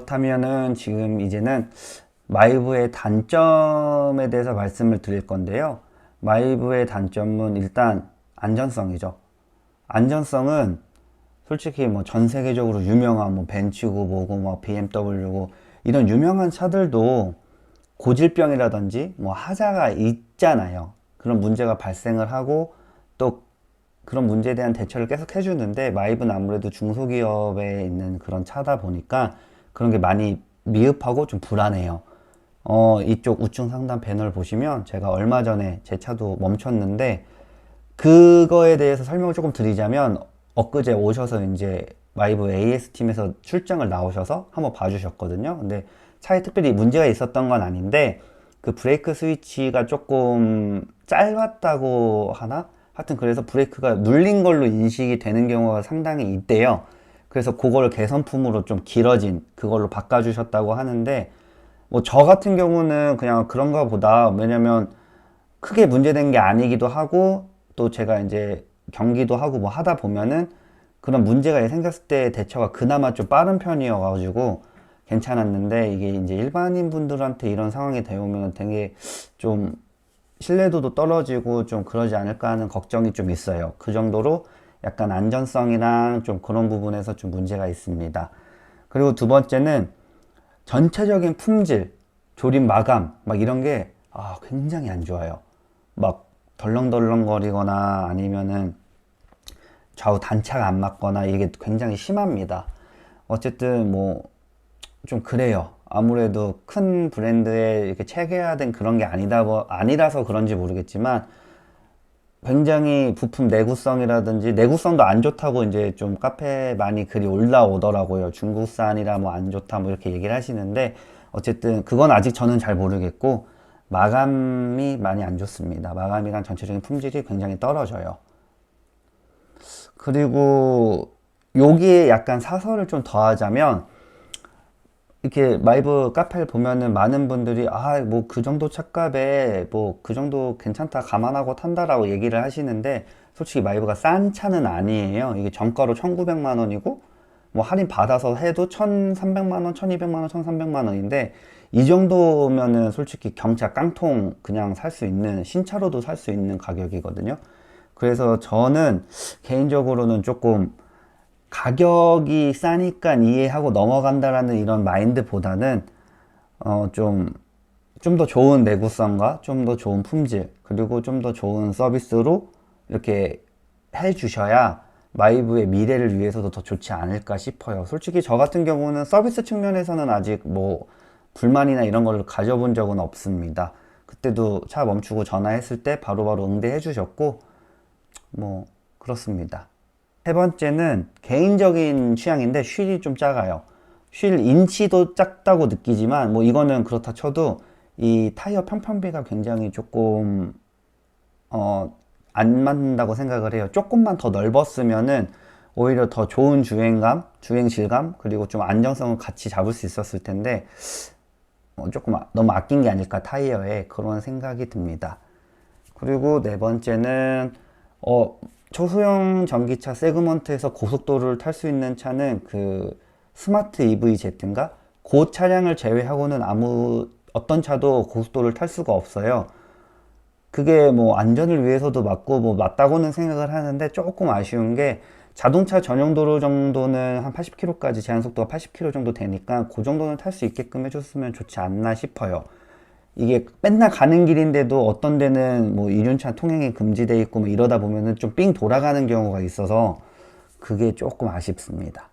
그렇다면은 지금 이제는 마이브의 단점에 대해서 말씀을 드릴 건데요. 마이브의 단점은 일단 안전성이죠. 안전성은 솔직히 뭐 전 세계적으로 유명한 뭐 벤츠고 뭐고 뭐 BMW고 이런 유명한 차들도 고질병이라든지 뭐 하자가 있잖아요. 그런 문제가 발생을 하고 또 그런 문제에 대한 대처를 계속 해주는데 마이브는 아무래도 중소기업에 있는 그런 차다 보니까 그런 게 많이 미흡하고 좀 불안해요. 어, 이쪽 우측 상단 패널 보시면 제가 얼마 전에 제 차도 멈췄는데 그거에 대해서 설명을 조금 드리자면 엊그제 오셔서 이제 마이브 AS 팀에서 출장을 나오셔서 한번 봐주셨거든요. 근데 차에 특별히 문제가 있었던 건 아닌데 그 브레이크 스위치가 조금 짧았다고 하나? 하여튼 그래서 브레이크가 눌린 걸로 인식이 되는 경우가 상당히 있대요. 그래서 그걸 개선품으로 좀 길어진 그걸로 바꿔주셨다고 하는데 뭐 저 같은 경우는 그냥 그런가 보다 왜냐면 크게 문제된 게 아니기도 하고 또 제가 이제 경기도 하고 뭐 하다 보면은 그런 문제가 생겼을 때 대처가 그나마 좀 빠른 편이어가지고 괜찮았는데 이게 이제 일반인 분들한테 이런 상황이 되오면 되게 좀 신뢰도도 떨어지고 좀 그러지 않을까 하는 걱정이 좀 있어요. 그 정도로 약간 안전성이랑 좀 그런 부분에서 좀 문제가 있습니다. 그리고 두 번째는 전체적인 품질, 조립 마감, 막 이런 게 아, 굉장히 안 좋아요. 막 덜렁덜렁거리거나 아니면은 좌우 단차가 안 맞거나 이게 굉장히 심합니다. 어쨌든 뭐 좀 그래요. 아무래도 큰 브랜드에 이렇게 체계화된 그런 게 아니다 뭐 아니라서 그런지 모르겠지만 굉장히 부품 내구성이라든지 내구성도 안 좋다고 이제 좀 카페에 많이 글이 올라오더라고요. 중국산이라 뭐 안 좋다 뭐 이렇게 얘기를 하시는데 어쨌든 그건 아직 저는 잘 모르겠고 마감이 많이 안 좋습니다. 마감이랑 전체적인 품질이 굉장히 떨어져요. 그리고 여기에 약간 사설을 좀 더하자면 이렇게 마이브 카페를 보면은 많은 분들이 아 뭐 그 정도 차값에 뭐 그 정도 괜찮다 감안하고 탄다라고 얘기를 하시는데 솔직히 마이브가 싼 차는 아니에요. 이게 정가로 1,900만 원이고 뭐 할인 받아서 해도 1,300만 원, 1,200만 원, 1,300만 원인데 이 정도면은 솔직히 경차 깡통 그냥 살 수 있는 신차로도 살 수 있는 가격이거든요. 그래서 저는 개인적으로는 조금 가격이 싸니까 이해하고 넘어간다라는 이런 마인드보다는 어 좀 좀 더 좋은 내구성과 좀 더 좋은 품질 그리고 좀 더 좋은 서비스로 이렇게 해주셔야 마이브의 미래를 위해서도 더 좋지 않을까 싶어요. 솔직히 저 같은 경우는 서비스 측면에서는 아직 뭐 불만이나 이런 걸 가져본 적은 없습니다. 그때도 차 멈추고 전화했을 때 바로바로 응대해 주셨고 뭐 그렇습니다. 세 번째는 개인적인 취향인데 휠이 좀 작아요. 휠 인치도 작다고 느끼지만 뭐 이거는 그렇다 쳐도 이 타이어 평평비가 굉장히 조금 어, 안 맞는다고 생각을 해요. 조금만 더 넓었으면은 오히려 더 좋은 주행감, 주행 질감, 그리고 좀 안정성을 같이 잡을 수 있었을 텐데 어, 조금 아- 너무 아낀 게 아닐까 타이어에 그런 생각이 듭니다. 그리고 네 번째는 어, 초소형 전기차 세그먼트에서 고속도로를 탈 수 있는 차는 그 스마트 EV 제트인가? 그 차량을 제외하고는 아무 어떤 차도 고속도로를 탈 수가 없어요. 그게 뭐 안전을 위해서도 맞고 뭐 맞다고는 생각을 하는데 조금 아쉬운 게 자동차 전용 도로 정도는 한 80km까지 제한 속도가 80km 정도 되니까 그 정도는 탈 수 있게끔 해줬으면 좋지 않나 싶어요. 이게 맨날 가는 길인데도 어떤 데는 뭐 이륜차 통행이 금지돼 있고 뭐 이러다 보면은 좀 삥 돌아가는 경우가 있어서 그게 조금 아쉽습니다.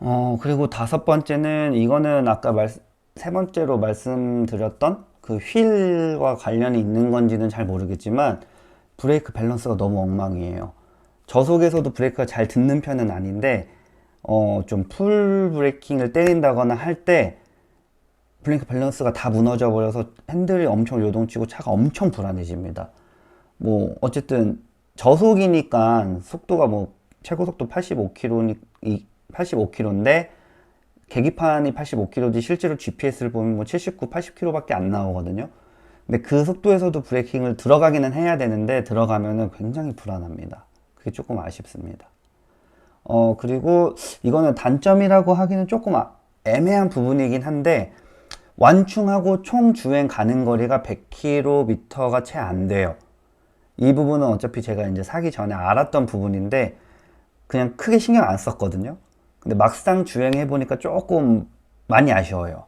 어, 그리고 다섯 번째는 이거는 아까 말, 세 번째로 말씀드렸던 그 휠과 관련이 있는 건지는 잘 모르겠지만 브레이크 밸런스가 너무 엉망이에요. 저속에서도 브레이크가 잘 듣는 편은 아닌데 어, 좀 풀 브레이킹을 때린다거나 할 때 브레이크 밸런스가 다 무너져 버려서 핸들이 엄청 요동치고 차가 엄청 불안해집니다. 뭐 어쨌든 저속이니까 속도가 뭐 최고 속도 85km 85km인데 계기판이 85km지 실제로 GPS를 보면 뭐 79, 80km밖에 안 나오거든요. 근데 그 속도에서도 브레이킹을 들어가기는 해야 되는데 들어가면은 굉장히 불안합니다. 그게 조금 아쉽습니다. 어, 그리고 이거는 단점이라고 하기는 조금 아- 애매한 부분이긴 한데 완충하고 총 주행 가는 거리가 100km가 채 안 돼요. 이 부분은 어차피 제가 이제 사기 전에 알았던 부분인데 그냥 크게 신경 안 썼거든요. 근데 막상 주행해 보니까 조금 많이 아쉬워요.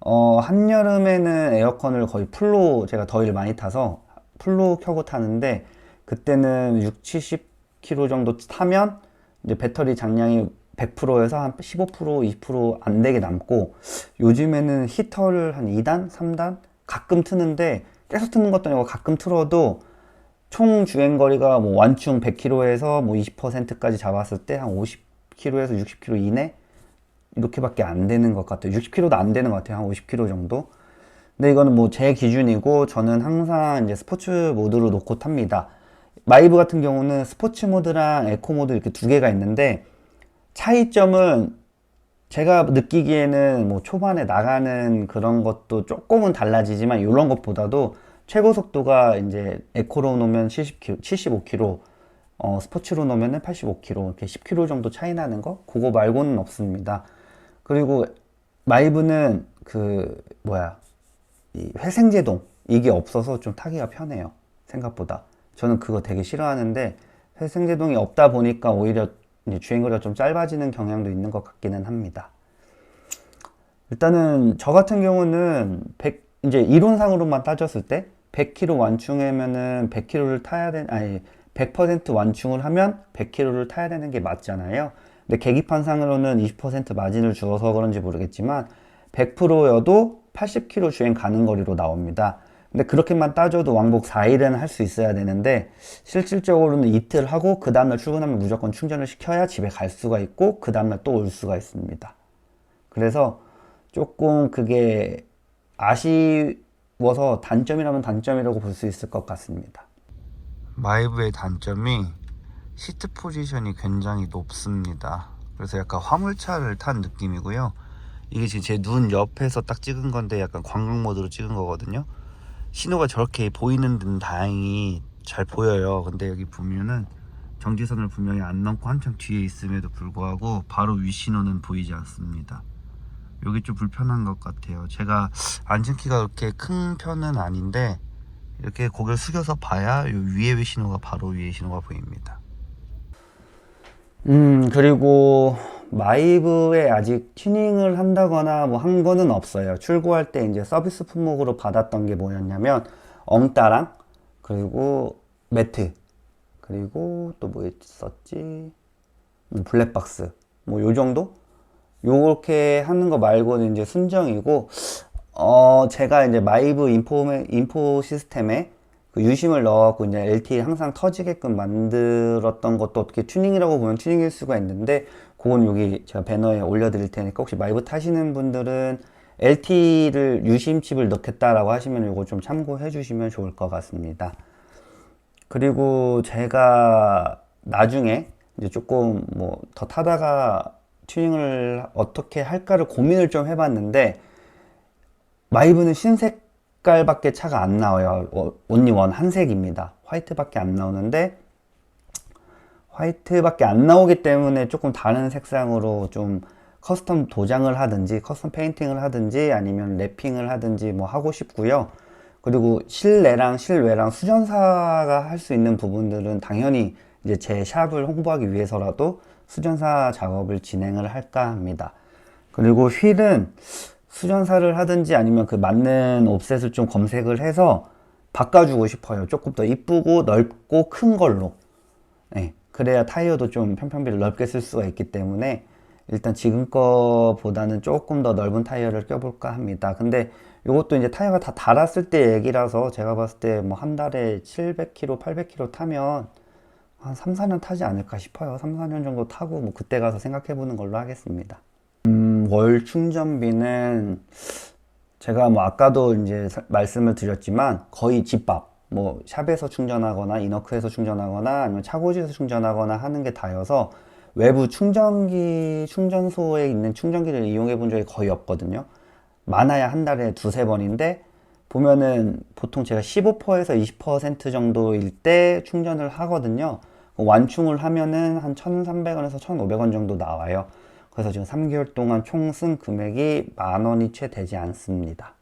어, 한여름에는 에어컨을 거의 풀로 제가 더위를 많이 타서 풀로 켜고 타는데 그때는 6, 70km 정도 타면 이제 배터리 장량이 100%에서 한 15%, 20%안 되게 남고 요즘에는 히터를 한 2단, 3단 가끔 트는데 계속 트는 것도 아니고 가끔 틀어도 총 주행 거리가 뭐 완충 100km에서 뭐 20%까지 잡았을 때 한 50km에서 60km 이내 이렇게밖에 안 되는 것 같아요. 60km도 안 되는 것 같아요. 한 50km 정도. 근데 이거는 뭐 제 기준이고 저는 항상 이제 스포츠 모드로 놓고 탑니다. 마이브 같은 경우는 스포츠 모드랑 에코 모드 이렇게 두 개가 있는데 차이점은 제가 느끼기에는 뭐 초반에 나가는 그런 것도 조금은 달라지지만 이런 것보다도 최고 속도가 이제 에코로 놓으면 70km, 75km, 어, 스포츠로 놓으면 85km, 이렇게 10km 정도 차이 나는 거? 그거 말고는 없습니다. 그리고 마이브는 그, 뭐야, 이 회생제동, 이게 없어서 좀 타기가 편해요. 생각보다. 저는 그거 되게 싫어하는데, 회생제동이 없다 보니까 오히려 주행거리가 좀 짧아지는 경향도 있는 것 같기는 합니다. 일단은 저 같은 경우는 100, 이제 이론상으로만 따졌을 때 100km 완충하면은 100km를 타야 되는 아니 100% 완충을 하면 100km를 타야 되는 게 맞잖아요. 근데 계기판상으로는 20% 마진을 주어서 그런지 모르겠지만 100%여도 80km 주행 가는 거리로 나옵니다. 근데 그렇게만 따져도 왕복 4일은 할 수 있어야 되는데 실질적으로는 이틀 하고 그 다음날 출근하면 무조건 충전을 시켜야 집에 갈 수가 있고 그 다음날 또 올 수가 있습니다. 그래서 조금 그게 아쉬워서 단점이라면 단점이라고 볼 수 있을 것 같습니다. 마이브의 단점이 시트 포지션이 굉장히 높습니다. 그래서 약간 화물차를 탄 느낌이고요. 이게 지금 제 눈 옆에서 딱 찍은 건데 약간 관광 모드로 찍은 거거든요. 신호가 저렇게 보이는 데는 다행히 잘 보여요. 근데 여기 보면은 정지선을 분명히 안 넘고 한참 뒤에 있음에도 불구하고 바로 위 신호는 보이지 않습니다. 여기 좀 불편한 것 같아요. 제가 앉은 키가 그렇게 큰 편은 아닌데 이렇게 고개를 숙여서 봐야 요 위에 신호가 바로 위에 신호가 보입니다. 음 그리고 마이브에 아직 튜닝을 한다거나 뭐 한 거는 없어요. 출고할 때 이제 서비스 품목으로 받았던 게 뭐였냐면 엉따랑 그리고 매트 그리고 또 뭐 있었지? 뭐 블랙박스. 뭐 요 정도? 요렇게 하는 거 말고는 이제 순정이고 어 제가 이제 마이브 인포 인포 시스템에 그 유심을 넣어갖고 이제 LTE 항상 터지게끔 만들었던 것도 어떻게 튜닝이라고 보면 튜닝일 수가 있는데 그건 여기 제가 배너에 올려드릴 테니까 혹시 마이브 타시는 분들은 LTE를 유심 칩을 넣겠다라고 하시면 이거 좀 참고해 주시면 좋을 것 같습니다. 그리고 제가 나중에 이제 조금 뭐 더 타다가 튜닝을 어떻게 할까를 고민을 좀 해봤는데 마이브는 흰색 깔밖에 차가 안 나와요. 온리 원 한색입니다. 화이트밖에 안 나오는데 화이트밖에 안 나오기 때문에 조금 다른 색상으로 좀 커스텀 도장을 하든지 커스텀 페인팅을 하든지 아니면 랩핑을 하든지 뭐 하고 싶고요. 그리고 실내랑 실외랑 수전사가 할 수 있는 부분들은 당연히 이제 제 샵을 홍보하기 위해서라도 수전사 작업을 진행을 할까 합니다. 그리고 휠은 수전사를 하든지 아니면 그 맞는 옵셋을 좀 검색을 해서 바꿔주고 싶어요. 조금 더 이쁘고 넓고 큰 걸로. 네, 그래야 타이어도 좀 편편비를 넓게 쓸 수가 있기 때문에 일단 지금 거보다는 조금 더 넓은 타이어를 껴볼까 합니다. 근데 이것도 이제 타이어가 다 닳았을 때 얘기라서 제가 봤을 때 뭐 한 달에 700km, 800km 타면 한 3, 4년 타지 않을까 싶어요. 3, 4년 정도 타고 뭐 그때 가서 생각해 보는 걸로 하겠습니다. 음, 월 충전비는 제가 뭐 아까도 이제 말씀을 드렸지만 거의 집밥 뭐 샵에서 충전하거나 이너크에서 충전하거나 아니면 차고지에서 충전하거나 하는 게 다여서 외부 충전기 충전소에 있는 충전기를 이용해 본 적이 거의 없거든요. 많아야 한 달에 두세 번인데 보면은 보통 제가 15%에서 20% 정도일 때 충전을 하거든요. 완충을 하면은 한 1,300원에서 1,500원 정도 나와요. 그래서 지금 3개월 동안 총 쓴 금액이 만 원이 채 되지 않습니다.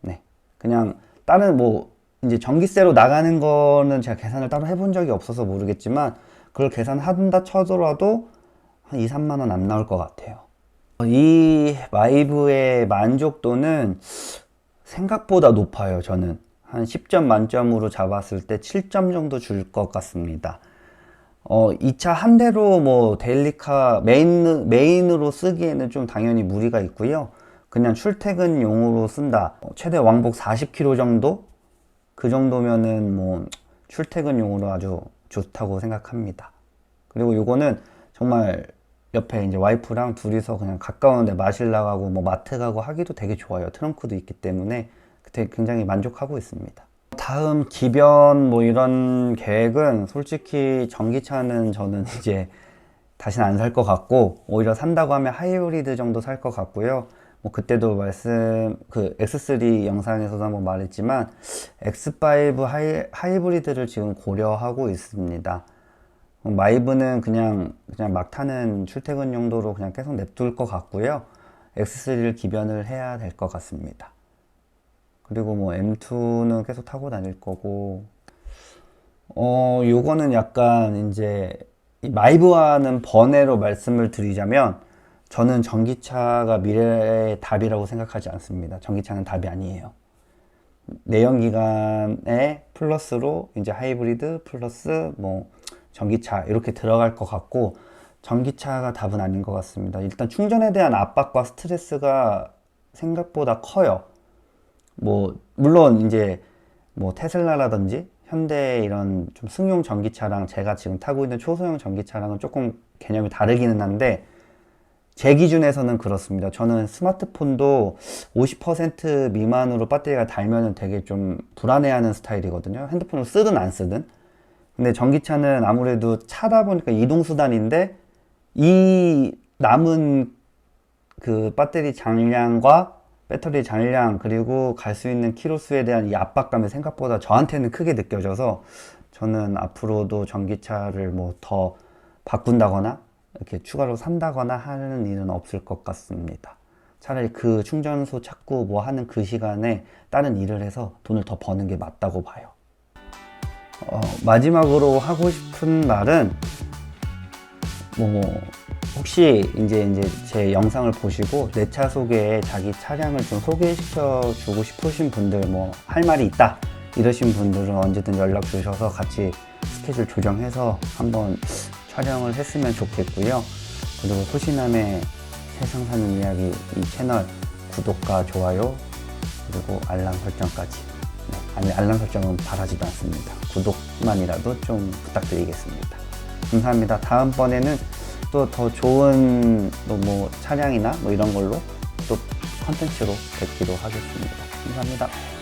네. 그냥 다른 뭐 이제 전기세로 나가는 거는 제가 계산을 따로 해본 적이 없어서 모르겠지만 그걸 계산한다 쳐더라도 한 2, 3만 원 안 나올 것 같아요. 이 마이브의 만족도는 생각보다 높아요, 저는. 한 10점 만점으로 잡았을 때 7점 정도 줄 것 같습니다. 어, 이 차 한 대로 뭐 데일리카 메인, 메인으로 쓰기에는 좀 당연히 무리가 있고요. 그냥 출퇴근용으로 쓴다. 어, 최대 왕복 40km 정도? 그 정도면은 뭐 출퇴근용으로 아주 좋다고 생각합니다. 그리고 요거는 정말 옆에 이제 와이프랑 둘이서 그냥 가까운데 마실 나가고 뭐 마트 가고 하기도 되게 좋아요. 트렁크도 있기 때문에 되게 굉장히 만족하고 있습니다. 다음 기변 뭐 이런 계획은 솔직히 전기차는 저는 이제 다시는 안 살 것 같고 오히려 산다고 하면 하이브리드 정도 살 것 같고요. 뭐 그때도 말씀 그 X3 영상에서도 한번 말했지만 X5 하이, 하이브리드를 지금 고려하고 있습니다. 마이브는 그냥 그냥 막 타는 출퇴근 용도로 그냥 계속 냅둘 것 같고요. X3를 기변을 해야 될 것 같습니다. 그리고 뭐 M2는 계속 타고 다닐 거고 어 요거는 약간 이제 이 마이브와는 번외로 말씀을 드리자면 저는 전기차가 미래의 답이라고 생각하지 않습니다. 전기차는 답이 아니에요. 내연기관에 플러스로 이제 하이브리드 플러스 뭐 전기차 이렇게 들어갈 것 같고 전기차가 답은 아닌 것 같습니다. 일단 충전에 대한 압박과 스트레스가 생각보다 커요. 뭐 물론 이제 뭐 테슬라라든지 현대 이런 좀 승용 전기차랑 제가 지금 타고 있는 초소형 전기차랑은 조금 개념이 다르기는 한데 제 기준에서는 그렇습니다. 저는 스마트폰도 50% 미만으로 배터리가 닳으면 되게 좀 불안해하는 스타일이거든요. 핸드폰을 쓰든 안 쓰든. 근데 전기차는 아무래도 차다 보니까 이동수단인데 이 남은 그 배터리 장량과 배터리 잔량 그리고 갈 수 있는 키로수에 대한 이 압박감이 생각보다 저한테는 크게 느껴져서 저는 앞으로도 전기차를 뭐 더 바꾼다거나 이렇게 추가로 산다거나 하는 일은 없을 것 같습니다. 차라리 그 충전소 찾고 뭐 하는 그 시간에 다른 일을 해서 돈을 더 버는 게 맞다고 봐요. 어, 마지막으로 하고 싶은 말은 뭐 혹시 이제 이제 제 영상을 보시고 내 차 소개에 자기 차량을 좀 소개시켜 주고 싶으신 분들 뭐 할 말이 있다 이러신 분들은 언제든 연락 주셔서 같이 스케줄 조정해서 한번 촬영을 했으면 좋겠고요. 그리고 소신함의 세상 사는 이야기 이 채널 구독과 좋아요 그리고 알람 설정까지 네, 아니 알람 설정은 바라지도 않습니다. 구독만이라도 좀 부탁드리겠습니다. 감사합니다. 다음번에는 또 더 좋은 또뭐 차량이나 뭐 이런 걸로 또 컨텐츠로 뵙기로 하겠습니다. 감사합니다.